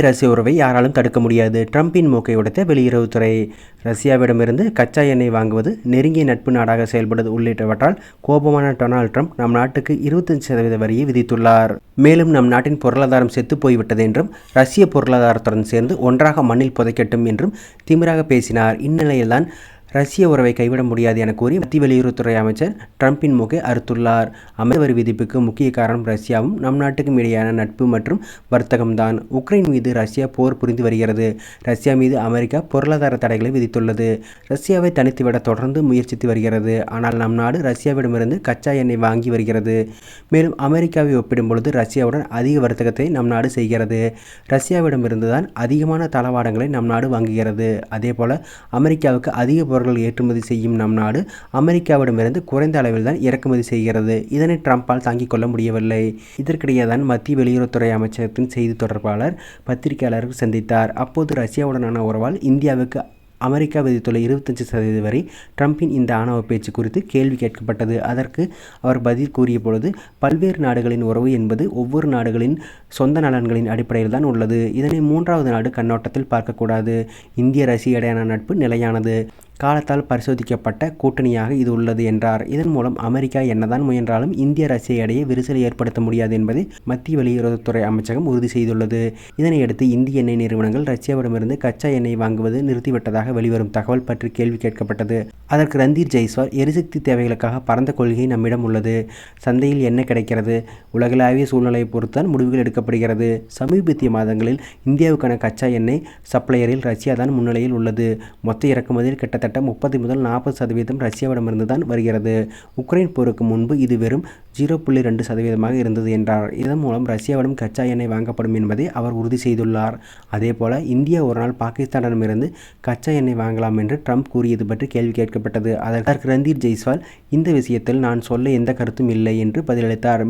ரஷ்ய உறவை யாராலும் தடுக்க முடியாது. ட்ரம்பின் மூக்கை உடைத்த வெளியுறவுத்துறை ரஷ்யாவிடமிருந்து கச்சா எண்ணெய் வாங்குவது நெருங்கிய நட்பு நாடாக செயல்படுவது உள்ளிட்டவற்றால் கோபமான டொனால்ட் ட்ரம்ப் நம் நாட்டுக்கு இருபத்தஞ்சு சதவீத வரியை விதித்துள்ளார். மேலும் நம் நாட்டின் பொருளாதாரம் செத்து போய்விட்டது என்றும் ரஷ்ய பொருளாதாரத்துடன் சேர்ந்து ஒன்றாக மண்ணில் புதைக்கட்டும் என்றும் திமிராக பேசினார். இந்நிலையில்தான் ரஷ்ய உறவை கைவிட முடியாது என கூறி மத்திய வெளியுறவுத்துறை அமைச்சர் ட்ரம்பின் முகை அறுத்துள்ளார். அமைச்சர் விதிப்புக்கு முக்கிய காரணம் ரஷ்யாவும் நம் நாட்டுக்கும் இடையேயான நட்பு மற்றும் வர்த்தகம்தான். உக்ரைன் மீது ரஷ்யா போர் புரிந்து வருகிறது. ரஷ்யா மீது அமெரிக்கா பொருளாதார தடைகளை விதித்துள்ளது. ரஷ்யாவை தனித்துவிட தொடர்ந்து முயற்சித்து வருகிறது. ஆனால் நம் நாடு ரஷ்யாவிடமிருந்து கச்சா எண்ணெய் வாங்கி வருகிறது. மேலும் அமெரிக்காவை ஒப்பிடும் பொழுது ரஷ்யாவுடன் அதிக வர்த்தகத்தை நம் நாடு செய்கிறது. ரஷ்யாவிடமிருந்து தான் அதிகமான தளவாடங்களை நம் நாடு வாங்குகிறது. அதேபோல அமெரிக்காவுக்கு அதிக பொருட்கள் ஏற்றுமதி செய்யும் நம் நாடு அமெரிக்காவிடமிருந்து குறைந்த அளவில் தான் இறக்குமதி செய்கிறது. இதனை ட்ரம்ப்பால் தாங்கிக் கொள்ள முடியவில்லை. இதற்கிடையே தான் மத்திய வெளியுறவுத்துறை அமைச்சகத்தின் செய்தி தொடர்பாளர் பத்திரிகையாளர்கள் சந்தித்தார். அப்போது ரஷ்யாவுடனான உறவால் இந்தியாவுக்கு அமெரிக்கா விதித்துள்ள இருபத்தஞ்சு சதவீத வரை ட்ரம்பின் இந்த ஆணவ பேச்சு குறித்து கேள்வி கேட்கப்பட்டது. அதற்கு அவர் பதில் கூறிய பொழுது பல்வேறு நாடுகளின் உறவு என்பது ஒவ்வொரு நாடுகளின் சொந்த நலன்களின் அடிப்படையில் தான் உள்ளது. இதனை மூன்றாவது நாடு கண்ணோட்டத்தில் பார்க்கக்கூடாது. இந்திய ரஷ்ய இடையான நட்பு நிலையானது. காலத்தால் பரிசோதிக்கப்பட்ட கூட்டணியாக இது உள்ளது என்றார். இதன் மூலம் அமெரிக்கா என்னதான் முயன்றாலும் இந்திய ரஷ்ய இடையே விரிசலை ஏற்படுத்த முடியாது என்பதை மத்திய வெளியுறவுத்துறை அமைச்சகம் உறுதி செய்துள்ளது. இதனையடுத்து இந்திய எண்ணெய் நிறுவனங்கள் ரஷ்யாவிடமிருந்து கச்சா எண்ணெய் வாங்குவது நிறுத்திவிட்டதாக வெளிவரும் தகவல் பற்றி கேள்வி கேட்கப்பட்டது. அதற்கு ரந்தீர் ஜெய்ஸ்வால் எரிசக்தி தேவைகளுக்காக பரந்த கொள்கை நம்மிடம் உள்ளது. சந்தையில் என்ன கிடைக்கிறது? உலகளாவிய சூழ்நிலையை பொறுத்தான் முடிவுகள் எடுக்கப்படுகிறது. சமீபத்திய மாதங்களில் இந்தியாவுக்கான கச்சா எண்ணெய் சப்ளையரில் ரஷ்யா தான் முன்னிலையில் உள்ளது. மொத்த இறக்குமதியில் கிட்டத்தட்ட முப்பது முதல் நாற்பது சதவீதம் ரஷ்யாவிடமிருந்து தான் வருகிறது. உக்ரைன் போருக்கு முன்பு இது வெறும் ஜீரோ புள்ளி ரெண்டு சதவீதமாக இருந்தது என்றார். இதன் மூலம் ரஷ்யாவிடம் கச்சா எண்ணெய் வாங்கப்படும் என்பதை அவர் உறுதி செய்துள்ளார். அதேபோல இந்தியா ஒரு நாள் பாகிஸ்தானிடமிருந்து கச்சா எண்ணெய் வாங்கலாம் என்று ட்ரம்ப் கூறியது பற்றி கேள்வி கேட்கப்பட்டது. அதற்கு ரந்தீர் ஜெய்ஸ்வால் இந்த விஷயத்தில் நான் சொல்ல எந்த கருத்தும் இல்லை என்று பதிலளித்தார்.